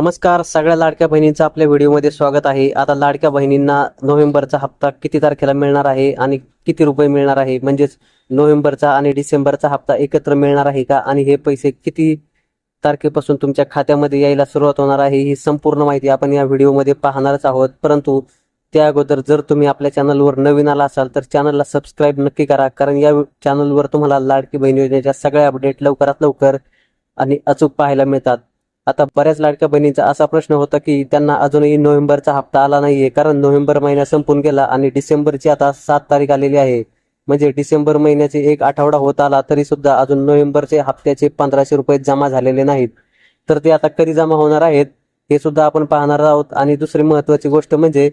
नमस्कार सगळ्या लाडक्या बहिणींचं आपल्या व्हिडिओमध्ये स्वागत आहे. आता लाडक्या बहिणींना नोव्हेंबरचा हप्ता किती तारखेला मिळणार आहे आणि किती रुपये मिळणार आहे? म्हणजेच नोव्हेंबरचा आणि डिसेंबरचा हप्ता एकत्र मिळणार आहे का? आणि हे पैसे किती तारखेपासून तुमच्या खात्यामध्ये यायला सुरुवात होणार आहे? ही संपूर्ण माहिती आपण या व्हिडिओमध्ये पाहणारच आहोत. परंतु त्या अगोदर जर तुम्ही आपल्या चॅनलवर नवीन आला असाल तर चॅनलला सबस्क्राईब नक्की करा कारण या चॅनलवर तुम्हाला लाडकी बहीण योजनेच्या सगळ्या अपडेट लवकरात लवकर आणि अचूक पाहायला मिळतात. आता बऱ्याच लाडक्या बहिणींचा असा प्रश्न होता की त्यांना अजूनही नोव्हेंबरचा हप्ता आला नाहीये. कारण नोव्हेंबर महिना संपून गेला आणि डिसेंबरची आता सात तारीख आलेली आहे. म्हणजे डिसेंबर महिन्याचे एक आठवडा होत आला तरी सुद्धा अजून नोव्हेंबरचे हप्त्याचे पंधराशे रुपये जमा झालेले नाहीत. तर ते आता कधी जमा होणार आहेत हे सुद्धा आपण पाहणार आहोत. आणि दुसरी महत्वाची गोष्ट म्हणजे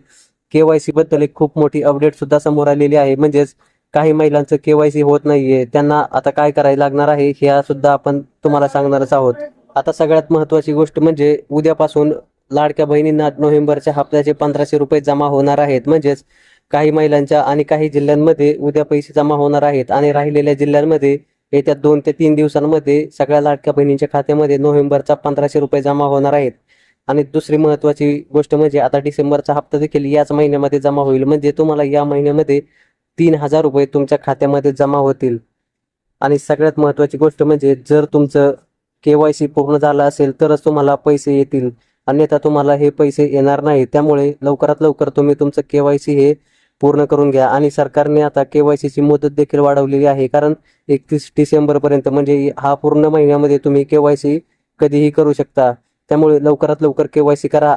केवायसी बद्दल एक खूप मोठी अपडेट सुद्धा समोर आलेली आहे. म्हणजेच काही महिलांचं केवायसी होत नाहीये. त्यांना आता काय करायला लागणार आहे हे सुद्धा आपण तुम्हाला सांगणारच आहोत. आता सगळ्यात महत्वाची गोष्ट म्हणजे उद्यापासून लाडक्या बहिणींना नोव्हेंबरच्या हप्त्याचे पंधराशे रुपये जमा होणार आहेत. म्हणजेच काही महिलांच्या आणि काही जिल्ह्यांमध्ये उद्या पैसे जमा होणार आहेत आणि राहिलेल्या जिल्ह्यांमध्ये येत्या दोन ते तीन दिवसांमध्ये सगळ्या लाडक्या बहिणींच्या खात्यामध्ये नोव्हेंबरचा पंधराशे रुपये जमा होणार आहेत. आणि दुसरी महत्वाची गोष्ट म्हणजे आता डिसेंबरचा हप्ता देखील याच महिन्यामध्ये जमा होईल. म्हणजे तुम्हाला या महिन्यामध्ये तीन हजार रुपये तुमच्या खात्यामध्ये जमा होतील. आणि सगळ्यात महत्वाची गोष्ट म्हणजे जर तुमचं केवायसी पूर्ण झाला असेल तरच तुम्हाला पैसे येतील. अन्यथा तुम्हाला हे पैसे येणार नाही. त्यामुळे लवकरात लवकर तुम्ही तुमचं केवायसी हे पूर्ण करून घ्या. आणि सरकारने आता केवायसीची मुदत देखील वाढवलेली आहे. कारण एकतीस डिसेंबर पर्यंत म्हणजे हा पूर्ण महिन्यामध्ये तुम्ही केवायसी कधीही करू शकता. त्यामुळे लवकरात लवकर केवायसी करा.